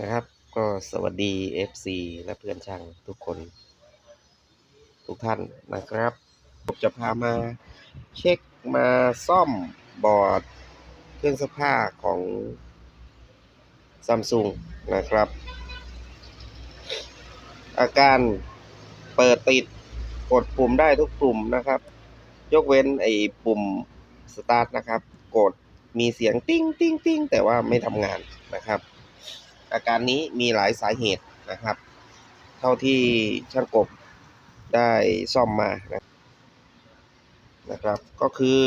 นะครับ ก็สวัสดี FC และเพื่อนช่างทุกคน ทุกท่านนะครับ ผมจะพามาเช็คมาซ่อมบอร์ดเครื่องซักผ้าของซัมซุงนะครับ อาการเปิดติดกดปุ่มได้ทุกปุ่มนะครับ ยกเว้นไอ้ปุ่มสตาร์ทนะครับ กดมีเสียงติ้งติ้งติ้งแต่ว่าไม่ทำงานนะครับ อาการนี้มีหลายสาเหตุนะครับ เท่าที่ช่างกบได้ซ่อมมานะนะครับ ก็คือ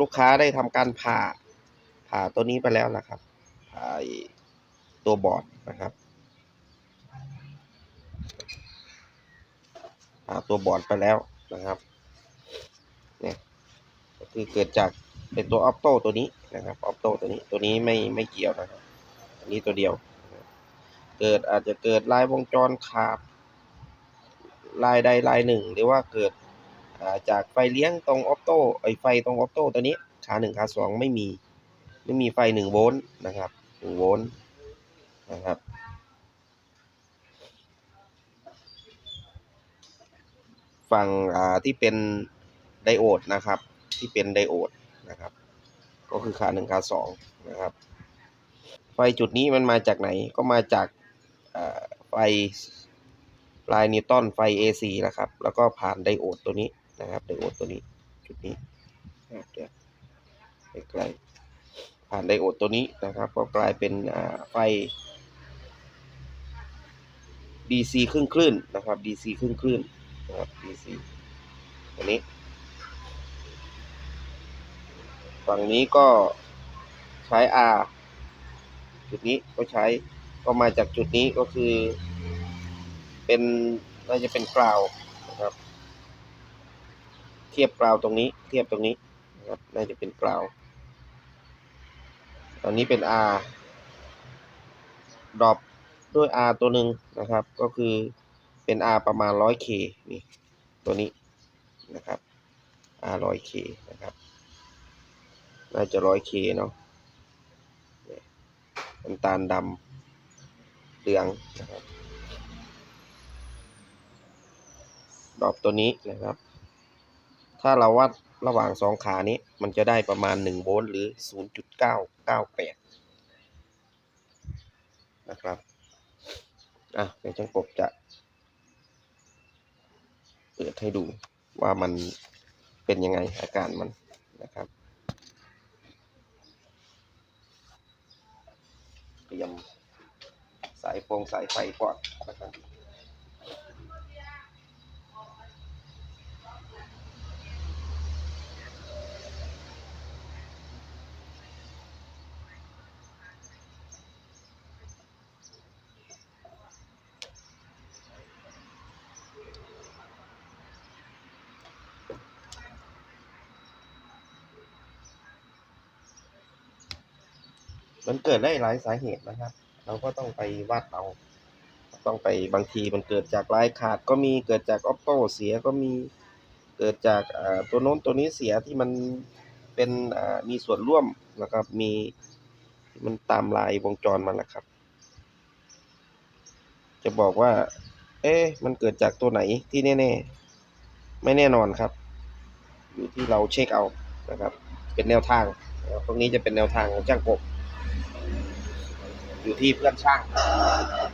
ลูกค้าได้ทำการผ่าผ่าตัวนี้ไปแล้วนะครับผ่าตัวบอร์ดนะครับผ่าตัวบอร์ดไปแล้วนะครับเนี่ยก็คือเกิดจากเป็นตัวออปโต้ตัวนี้นะครับออปโต้ตัวนี้ตัวนี้ไม่ไม่เกี่ยวนะครับอันนี้ตัวเดียว เกิดอาจจะเกิดลายวงจรขาดลายใดลายหนึ่ง หรือว่าเกิดาจากไฟเลี้ยงตรงออปโต้ไอไฟตรงออปโต้ตัวนี้ขาหนึ่งขาสองไม่มีไม่มีไฟหนึ่งโวลต์นะครับหนึ่งโวลต์นะครับฝั่งที่เป็นไดโอดนะครับ ที่เป็นไดโอดนะครับ ก็คือขาหนึ่งขาสองนะครับ ไฟจุดนี้มันมาจากไหนก็มาจาก ไฟปลายนิวตันไฟ AC นะครับ แล้วก็ผ่านไดโอดตัวนี้นะครับไดโอดตัวนี้จุดนี้เดี๋ยวใกล้ผ่านไดโอดตัวนี้นะครับ ก็กลายเป็นไฟ DC ครึ่งคลื่นนะครับ DC ครึ่งคลื่นนะครับ DC ตัวนี้ ฝั่งนี้ก็ใช้ R จุดนี้ก็ใช้ ก็มาจากจุดนี้ก็คือ เป็นน่าจะเป็นกราวนะครับ เทียบกราวตรงนี้ เทียบตรงนี้นะครับน่าจะเป็นกราวตอนนี้เป็น R ดรอปด้วย R ตัวหนึ่งนะครับ ก็คือเป็น R ประมาณ 100K นี่ ตัวนี้นะครับ R 100K นะครับ น่าจะ 100K เนาะเนี่ยน้ำตาลดำ เหลืองนะครับดอปตัวนี้นะครับ ถ้าเราวัดระหว่างสองขานี้ มันจะได้ประมาณ1โวลต์หรือ 0.998 นะครับ อะเดี๋ยวช่างกบจะ เปิดให้ดูว่ามันเป็นยังไงอาการมันนะครับเตรียม สายฟงสายไฟก่อนนะครับมันเกิดได้หลายสาเหตุนะครับ เราก็ต้องไปวัดเอาต้องไปบางทีมันเกิดจากลายขาดก็มีเกิดจากออปโต้เสียก็มีเกิดจากตัวโน้นตัวนี้เสียที่มันเป็นมีส่วนร่วมนะครับมีมันตามลายวงจรมันแหละครับ จะบอกว่า เอ๊ะมันเกิดจากตัวไหนที่แน่ๆไม่แน่นอนครับ อยู่ที่เราเช็คเอานะครับ เป็นแนวทางตรงนี้จะเป็นแนวทางของช่างกบ อยู่ที่เพื่อนช่าง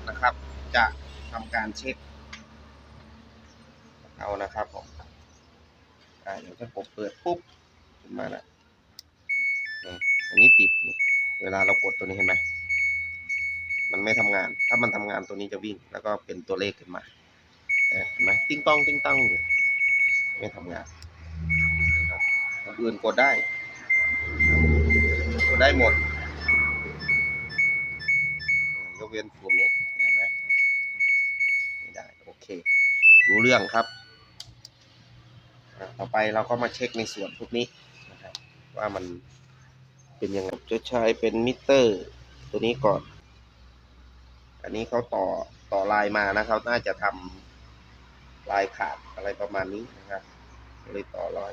นะครับ จะทำการเช็ค เอานะครับผมอ่าเดี๋ยวช่างกบเปิดปุ๊บขึ้นมาแล้วอันนี้ติดนี่เวลาเรากดตัวนี้เห็นไหมมันไม่ทำงาน ถ้ามันทำงานตัวนี้จะวิ่ง แล้วก็เป็นตัวเลขขึ้นมาเห็นไหมติ้งต้องติ้งต้องอยู่ไม่ทำงานนะครับอื่นกดได้ กดได้หมด กเว้นปุ่มนี้เห็นไหมไม่ได้ โอเค รู้เรื่องครับ ต่อไปเราก็มาเช็คในส่วนพวกนี้นะครับ ว่ามันเป็นยังไงจะใช้เป็นมิเตอร์ ตัวนี้ก่อน อันนี้เขาต่อต่อลายมานะครับ น่าจะทำลายขาดอะไรประมาณนี้นะครับเลยต่อรอย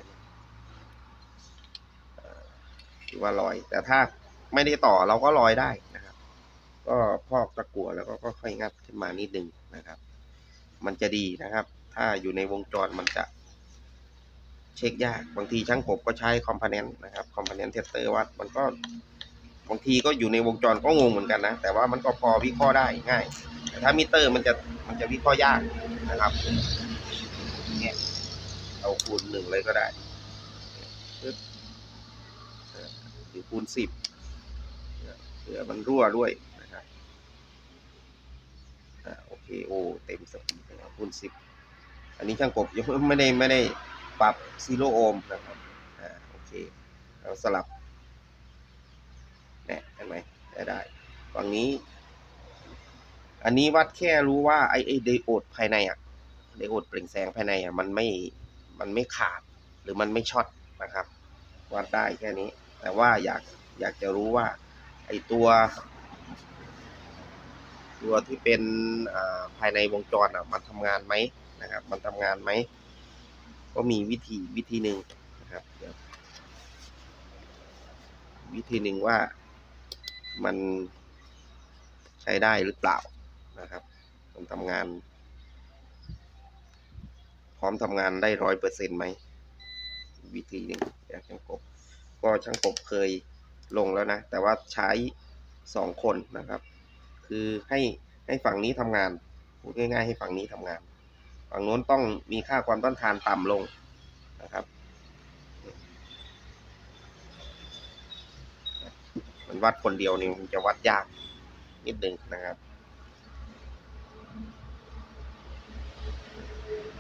อว่าลอย แต่ถ้าไม่ได้ต่อเราก็ลอยได้น ก็พอกตะกั่วแล้วก็ค่อยงัดขึ้นมานิดนึงนะครับ มันจะดีนะครับ ถ้าอยู่ในวงจรมันจะ เช็คยาก บางทีช่างกบก็ใช้คอมโพเนนต์นะครับคอมโพเนนต์เทสเตอร์วัดมันก็บางทีก็อยู่ในวงจรก็งงเหมือนกันนะ แต่ว่ามันก็พอวิเคราะห์ได้ง่าย แต่ถ้ามิเตอร์มันจะมันจะวิเคราะห์ยากนะครับเนี่ยเอาคูณหนึ่งเลยก็ได้หรือคูณสิบเผื่อมันรั่วด้วย อ่าโอเคโอเต็มสปีดนะครับคูณสิบอันนี้ช่างกบยังไม่ได้ไม่ได้ปรับซีโร่โอห์มนะครับอ่าโอเคเราสลับเนี่ยเห็นไหมได้ได้ฝั่งนี้ อันนี้วัดแค่รู้ว่าไอไอไดโอดภายในอะไดโอดเปล่งแสงภายในอะมันไม่มันไม่ขาดหรือมันไม่ช็อตนะครับ วัดได้แค่นี้ แต่ว่าอยากอยากจะรู้ว่าไอตัว ตัวที่เป็นภายในวงจรอะมันทำงานไหมนะครับ มันทำงานไหม ก็มีวิธีวิธีหนึ่งนะครับววิธีหนึ่งว่ามันใช้ได้หรือเปล่านะครับ มันทำงาน พร้อมทำงานได้ร้อยเปอร์เซ็นต์ไหม วิธีหนึ่งจากช่างกบ ก็ช่างกบเคยลงแล้วนะ แต่ว่าใช้สองคนนะครับ คือให้ให้ฝั่งนี้ทำงานพูดง่ายๆให้ฝั่งนี้ทำงาน ฝั่งโน้นต้องมีค่าความต้านทานต่ำลงนะครับ มันวัดคนเดียวนี่มันจะวัดยากนิดนึงนะครับ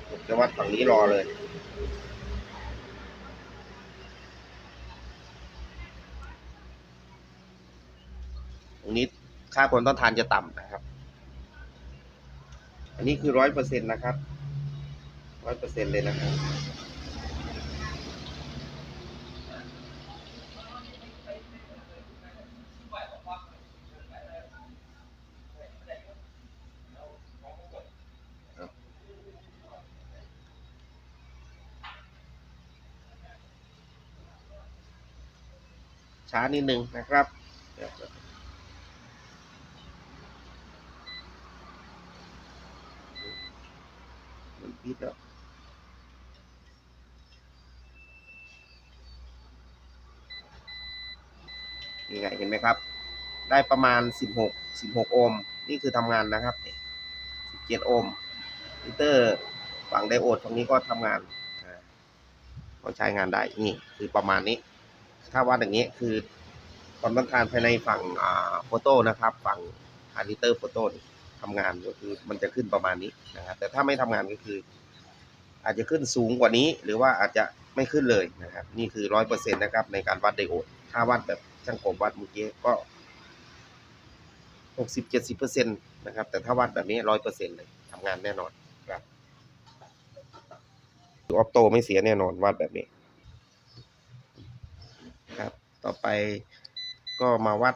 ผมจะวัดฝั่งนี้รอเลยตรงนี้ ค่าผลต้านทานจะต่ำนะครับ อันนี้คือร้อยเปอร์เซ็นต์นะครับร้อยเปอร์เซ็นต์เลยนะครับ ช้านิดนึงนะครับเดี๋ยว มันพิดแล้วนี่ไงเห็นไหมครับ ได้ประมาณ 16 16 โอห์ม นี่คือทำงานนะครับ 17 โอห์มมิเตอร์ฝั่งไดโอดตรงนี้ก็ทำงานก็ใช้งานได้ นี่คือประมาณนี้ ถ้าวัดอย่างนี้คือความต้านทานภายในฝั่งอ่าโฟโต้นะครับ ฝั่งฮาร์ดิเตอร์โฟโต้ ทำงานก็คือมันจะขึ้นประมาณนี้นะครับแต่ถ้าไม่ทำงานก็คือ อาจจะขึ้นสูงกว่านี้ หรือว่าอาจจะไม่ขึ้นเลยนะครับ นี่คือร้อยเปอร์เซ็นต์นะครับในการวัดไดโอด ถ้าวัดแบบช่างกบวัดเมื่อกี้ก็หกสิบเจ็ดสิบเปอร์เซ็นต์นะครับ แต่ถ้าวัดแบบนี้ร้อยเปอร์เซ็นต์เลยทำงานแน่นอนครับออปโตไม่เสียแน่นอนวัดแบบนี้ ครับ ต่อไปก็มาวัด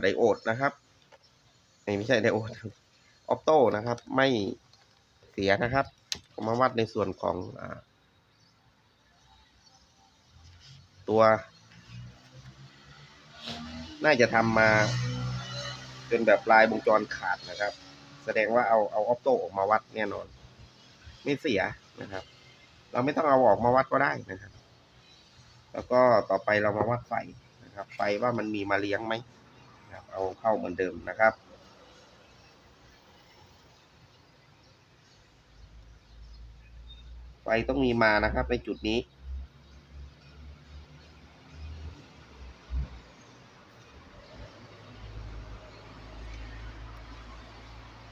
ไดโอดนะครับ ไม่ไม่ใช่ไดโอดออปโตนะครับ ไม่เสียนะครับก็มาวัดในส่วนของอตัว น่าจะทำมาเป็นแบบลายวงจรขาดนะครับ แสดงว่าเอาเอาออปโตออกมาวัดแน่นอน ไม่เสียนะครับ เราไม่ต้องเอาออกมาวัดก็ได้นะครับ แล้วก็ต่อไปเรามาวัดไฟนะครับ ไฟว่ามันมีมาเลี้ยงไหมเอาเข้าเหมือนเดิมนะครับ ไฟต้องมีมานะครับในจุดนี้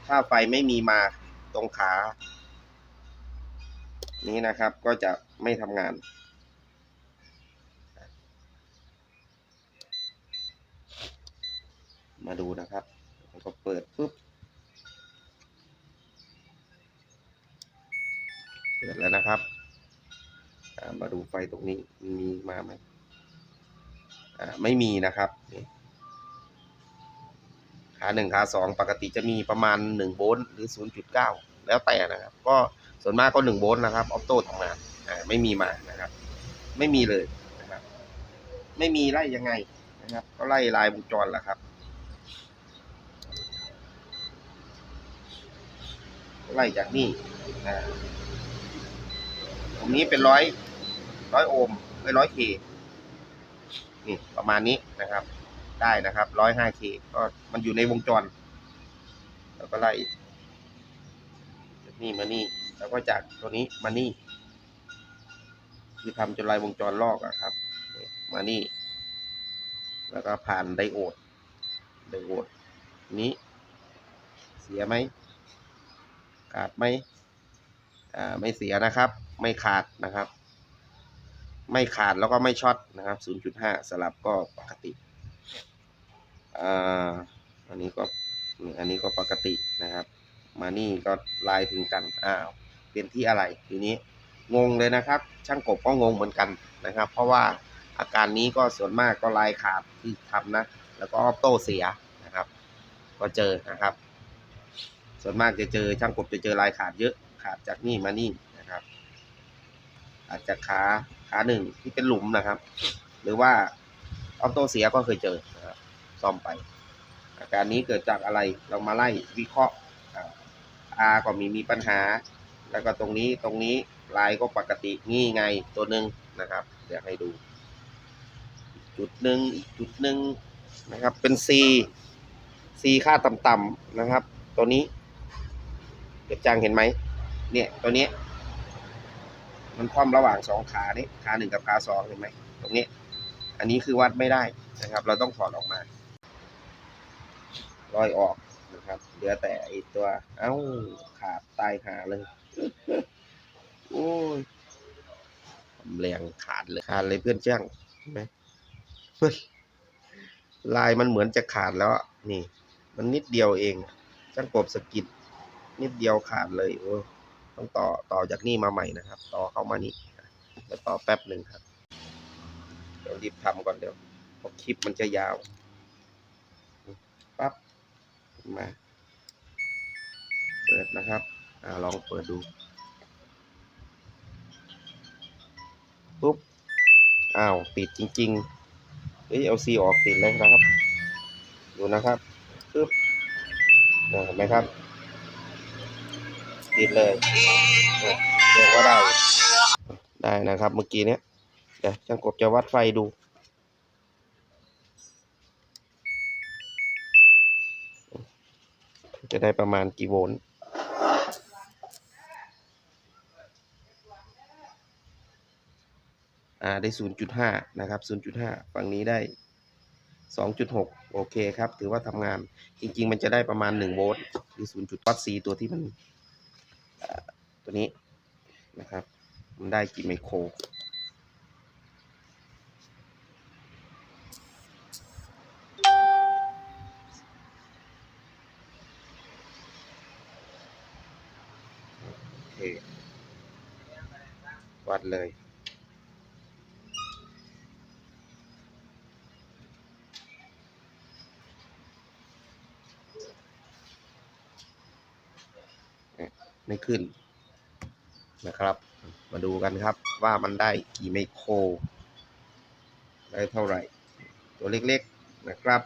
ถ้าไฟไม่มีมาตรงขา นี้นะครับก็จะไม่ทำงาน มาดูนะครับก็เปิดปุ๊บ เกิดแล้วนะครับ มาดูไฟตรงนี้มีมาไหมไม่มีนะครับขาหนึ่งขาสองปกติจะมีประมาณหนึ่งโวลต์หรือศูนย์จุดเก้าแล้วแต่นะครับ ก็ส่วนมากก็หนึ่งโวลต์นะครับออฟโต้ทำงานไม่มีมานะครับ ไม่มีเลยนะครับ ไม่มีไล่ยังไงนะครับ ก็ไล่ลายวงจรแหละครับไล่จากนี่ ตรงนี้เป็นร้อยร้อยโอห์มไปร้อยเคนี่ประมาณนี้นะครับ ได้นะครับร้อยห้าเคก็มันอยู่ในวงจร แล้วก็ไล่จากนี่มานี่ แล้วก็จากตัวนี้มานี่ คือทำจนลายวงจรลอกอะครับ มานี่ แล้วก็ผ่านไดโอดไดโอดนี้ เสียไหมขาดไหมอ่าไม่เสียนะครับ ไม่ขาดนะครับ ไม่ขาดแล้วก็ไม่ช็อตนะครับ 0.5 สลับก็ปกติอ่าอันนี้ก็อันนี้ก็ปกตินะครับ มานี่ก็ลายถึงกันอ้าวเป็นที่อะไรทีนี้งงเลยนะครับ ช่างกบก็งงเหมือนกันนะครับ เพราะว่าอาการนี้ก็ส่วนมากก็ลายขาดที่ทำนะ แล้วก็ออโต้เสียนะครับ ก็เจอนะครับ ส่วนมากจะเจอช่างกบจะเจอลายขาดเยอะขาดจากนี่มานี่ อาจจะขาขาหนึ่งที่เป็นหลุมนะครับ หรือว่าออโต้เสียก็เคยเจอนะครับซ่อมไป อาการนี้เกิดจากอะไรเรามาไล่วิเคราะห์อาก็มีมีปัญหา แล้วก็ตรงนี้ตรงนี้ลายก็ปกตินี่ไงตัวหนึ่งนะครับเดี๋ยวให้ดู จุดหนึ่งอีกจุดหนึ่งนะครับเป็น C C ค่าต่ำๆนะครับ ตัวนี้เก็บจางเห็นไหมเนี่ยตัวนี้ มันคว่ำระหว่างสองขานี้ขาหนึ่งกับขาสองเห็นไหมตรงนี้ อันนี้คือวัดไม่ได้นะครับ เราต้องถอดออกมารอยออกนะครับเหลือแต่ไอตัว เอ้าขาดตายหาเลย โอ้ยแรงขาดเลยขาดเลยเพื่อนจ้างเห็นไหมเพื่อนลายมันเหมือนจะขาดแล้วนี่ มันนิดเดียวเองจ้างกบสกิดนิดเดียวขาดเลยโอ้ ต้องต่อต่อจากนี่มาใหม่นะครับ ต่อเข้ามานี่เดี๋ยวต่อแป๊บหนึ่งครับ เดี๋ยวรีบทำก่อนเดี๋ยวเพราะคลิปมันจะยาวปั๊บมาเปิดนะครับอ่าลองเปิดดูปุ๊บอ้าวติดจริงๆเฮ้ยเอาซีออกติดเลยนะครับ ดูนะครับปึ๊บเห็นไหมครับ ติดเลยเนี่ยเรียกว่าได้ ได้นะครับ เมื่อกี้เนี้ยเดี๋ยวช่างกบจะวัดไฟดู จะได้ประมาณกี่โวลต์อ่าได้ 0.5 นะครับ 0.5 ฝั่งนี้ได้ 2.6 โอเคครับ ถือว่าทำงาน จริง ๆ มันจะได้ประมาณ 1 โวลต์หรือ0วัดสีตัวที่มัน ตัวนี้นะครับ มันได้กี่ไมโคร วัดเลย ไม่ขึ้นนะครับ มาดูกันครับว่ามันได้กี่ไมโคร ได้เท่าไหร่ ตัวเล็กๆนะครับ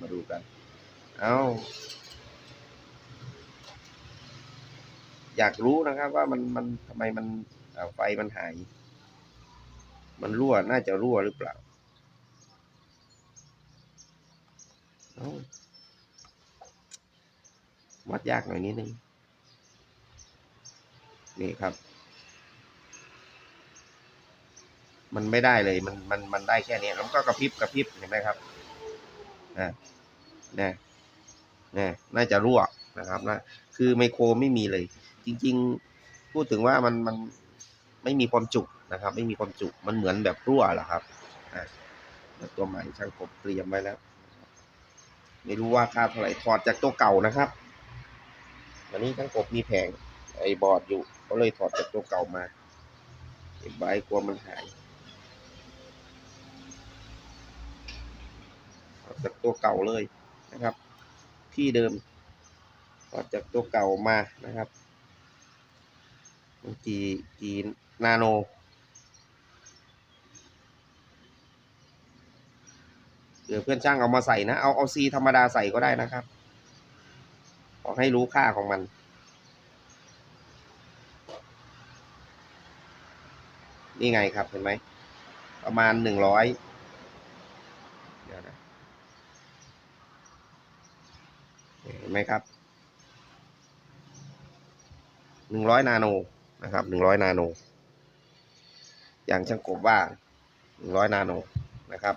มาดูกัน เอาอยากรู้นะครับว่ามันมันทำไมมันไฟมันหาย มันรั่วน่าจะรั่วหรือเปล่าเอา วัดยากหน่อยนิดนึง นี่ครับ มันไม่ได้เลย มันมันมันได้แค่นี้แล้วก็กระพริบกระพริบเห็นไหมครับอ่าเนี่ยเนี่ยน่าจะรั่วนะครับนะคือไมโครไม่มีเลย จริง ๆ พูดถึงว่ามันมันไม่มีความจุนะครับ ไม่มีความจุมันเหมือนแบบรั่วเหรอครับอ่าตัวใหม่ช่างกบเตรียมไว้แล้ว ไม่รู้ว่าค่าเท่าไหร่ถอดจากตัวเก่านะครับ วันนี้ช่างกบมีแผงไอบอร์ดอยู่ก็เลยถอดจากตัวเก่ามาเก็บไว้กลัวมันหายถอดจากตัวเก่าเลยนะครับ ที่เดิมถอดจากตัวเก่ามานะครับกี่กี่นาโนเดี๋ยวเพื่อนช่างเอามาใส่นะ เอาเอาซีธรรมดาใส่ก็ได้นะครับ อให้รู้ค่าของมันนี่ไงครับเห็นไหม ประมาณหนึ่งร้อยเดี๋ยวนะเห็นไหมครับหนึ่งร้อยนาโนนะครับหนึ่งร้อยนาโน อย่างช่างกบว่าหนึ่งร้อยนาโนนะครับ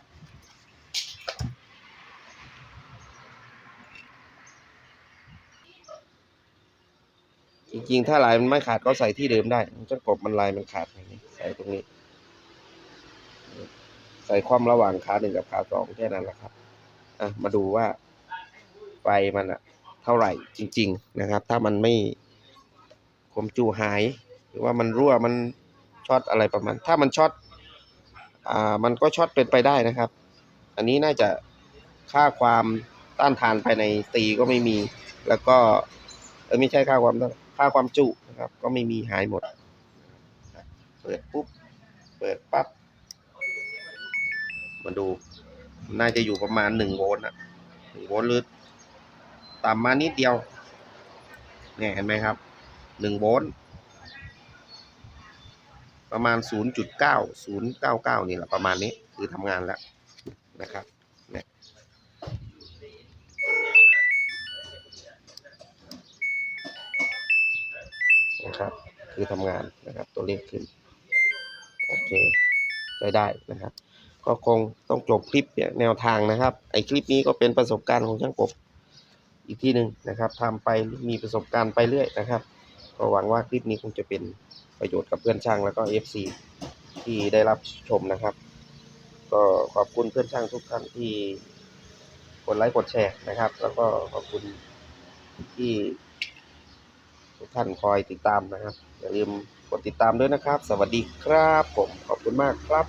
จริงๆ ถ้าลายมันไม่ขาดก็ใส่ที่เดิมได้ช่างกบมันลายมันขาดอย่างนี้ ใส่ตรงนี้ ใส่ความระหว่างขาหนึ่งกับขาสองแค่นั้นแหละครับ อะ มาดูว่าไฟมันอะเท่าไหร่จริง ๆ นะครับ ถ้ามันไม่คมจูหาย หรือว่ามันรั่วมันช็อตอะไรประมาณ ถ้ามันช็อตอ่ามันก็ช็อตเป็นไปได้นะครับ อันนี้น่าจะค่าความต้านทานภายในตีก็ไม่มี แล้วก็เออไม่ใช่ค่าความต้าน ค่าความจุนะครับ ก็ไม่มีหายหมด เปิดปุ๊บ เปิดปั๊บ มาดู น่าจะอยู่ประมาณหนึ่งโวลต์อะหนึ่งโวลต์หรือต่ำมานิดเดียว เนี่ยเห็นไหมครับ หนึ่งโวลต์ ประมาณศูนย์จุดเก้าศูนย์เก้าเก้านี่แหละประมาณนี้ คือทำงานแล้วนะครับ คือทำงานนะครับ ตัวเลขขึ้น โอเคใช้ได้นะครับ ก็คงต้องจบคลิปแนวทางนะครับ ไอคลิปนี้ก็เป็นประสบการณ์ของช่างกบอีกที่หนึ่งนะครับทำไปมีประสบการณ์ไปเรื่อยนะครับ ก็หวังว่าคลิปนี้คงจะเป็นประโยชน์กับเพื่อนช่างแล้วก็ FC ที่ได้รับชมนะครับ ก็ขอบคุณเพื่อนช่างทุกท่านที่กดไลค์กดแชร์นะครับ แล้วก็ขอบคุณที่ ทุกท่านคอยติดตามนะครับ อย่าลืมกดติดตามด้วยนะครับ สวัสดีครับผมขอบคุณมากครับ